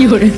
有人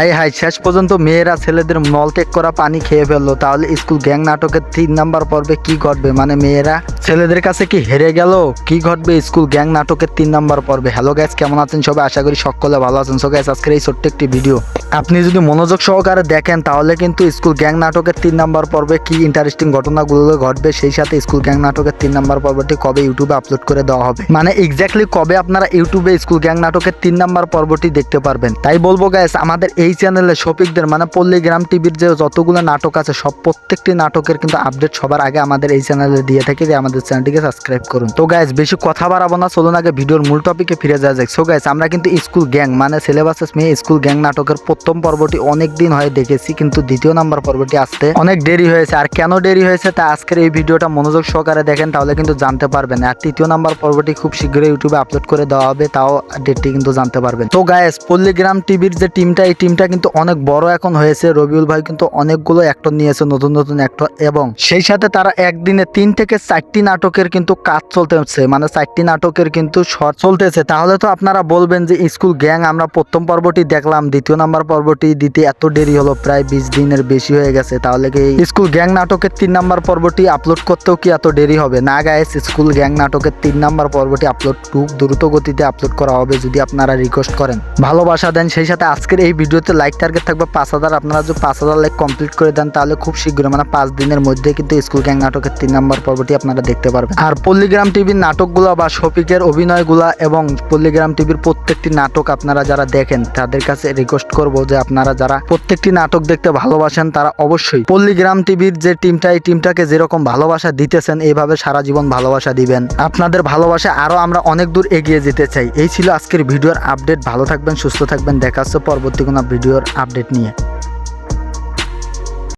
high high, শেষ পর্যন্ত মেয়েরা ছেলেদের মলত্যাগ করা পানি খেয়ে ফেলল। তাহলে স্কুল গ্যাং নাটকের তিন নাম্বার পর্বে কি ঘটবে? মানে মেয়েরা ছেলেদের কাছে কি হেরে গেল? কি ঘটবে স্কুল গ্যাং নাটকের তিন নাম্বার পর্বে? হ্যালো গ্যাস কেমন আছেন সবাই? আশা করি সকলে ভালো আছেন। সো গ্যাস আজকের এই ছোট্ট একটি ভিডিও আপনি যদি মনোযোগ সহকারে দেখেন, তাহলে কিন্তু স্কুল গ্যাং নাটকের তিন নাম্বার পর্বে কি ইন্টারেস্টিং ঘটনাগুলো ঘটবে, সেই সাথে স্কুল গ্যাং নাটকের তিন নাম্বার পর্বটি কবে ইউটিউবে আপলোড করে দেওয়া হবে? মানে এক্স্যাক্টলি কবে আপনারা ইউটিউবে স্কুল গ্যাং নাটকের তিন নাম্বার পর্বটি দেখতে পারবেন? তাই বলব গ্যাস আমাদের এই চ্যানেলে শফিকদের মানে পল্লীগ্রাম টিভির যে যতগুলো নাটক আছে, সব প্রত্যেকটি নাটকের কিন্তু আপডেট সবার আগে আমাদের এই চ্যানেলে দিয়ে থাকি যে আমাদের চ্যানেলটিকে সাবস্ক্রাইব করুন। তো গ্যাস বেশি কথা বাড়াবো না, চলুন আগে ভিডিওর মূল টপিকে ফিরে যাওয়া যাক। সো গ্যাস আমরা কিন্তু স্কুল গ্যাং মানে সিলেবাসেস মেয়ে স্কুল গ্যাং নাটকের প্রথম পর্বটি অনেক দিন হয়ে দেখেছি, কিন্তু দ্বিতীয় নাম্বার পর্বটি আসতে অনেক দেরি হয়েছে। আর কেন দেরি হয়েছে তা আজকের এই ভিডিওটা মনোযোগ সহকারে দেখেন, তাহলে কিন্তু জানতে পারবেন। আর তৃতীয় নাম্বার পর্বটি খুব শীঘ্রই ইউটিউবে আপলোড করে দেওয়া হবে, তাও ডেটটি কিন্তু জানতে পারবেন। তো গায়েস পল্লীগ্রাম টিভির যে টিমটা এই টিমটা কিন্তু অনেক বড় এখন হয়েছে। রবিউল ভাই কিন্তু অনেকগুলো অ্যাক্টর নিয়েছে, নতুন নতুন অ্যাক্টর এবং সেই সাথে তারা একদিনে তিন থেকে চারটি নাটকের কিন্তু কাজ চলতেছে। মানে চারটি নাটকের কিন্তু শর্ট চলতেছে। তাহলে তো আপনারা বলবেন যে স্কুল গ্যাং, আমরা প্রথম পর্বটি দেখলাম, দ্বিতীয় নাম্বার পর্বটি দিতে এত দেরি হলো, প্রায় বিশ দিনের বেশি হয়ে গেছে। তাহলে কি স্কুল গ্যাং নাটকের তিন নাম্বার পর্বটি আপলোড করতেও কি এত দেরি হবে? না গায়েস স্কুল গ্যাং নাটকের তিন নাম্বার পর্বটি আপলোড খুব দ্রুত গতিতে আপলোড করা হবে যদি আপনারা রিকোয়েস্ট করেন। ভালোবাসা দেন। সেই সাথে আজকের এই ভিডিওতে লাইক টার্গেট থাকবে পাঁচ হাজার। আপনারা যদি পাঁচ হাজার লাইক কমপ্লিট করে দেন, তাহলে খুব শীঘ্রই মানে পাঁচ দিনের মধ্যে কিন্তু স্কুল গ্যাং নাটকের তিন নাম্বার পর্বটি আপনারা দেখতে পারবেন। আর পল্লীগ্রাম টিভির নাটকগুলো বা শফিকের অভিনয়গুলা এবং পল্লীগ্রাম টিভির প্রত্যেকটি নাটক আপনারা যারা দেখেন, তাদের কাছে রিকোয়েস্ট করব যে আপনারা যারা প্রত্যেকটি নাটক দেখতে ভালোবাসেন, তারা অবশ্যই পল্লীগ্রাম টিভির যে টিমটা এই টিমটাকে যেরকম ভালোবাসা দিতেছেন, এইভাবে সারা জীবন ভালোবাসা দিবেন। আপনাদের ভালোবাসা আরও আমরা অনেক দূর এগিয়ে যেতে চাই। এই ছিল আজকের ভিডিওর আপডেট ভালো থাকবেন, সুস্থ থাকবেন। দেখা হচ্ছে পরবর্তী কোনো ভিডিওর আপডেট নিয়ে।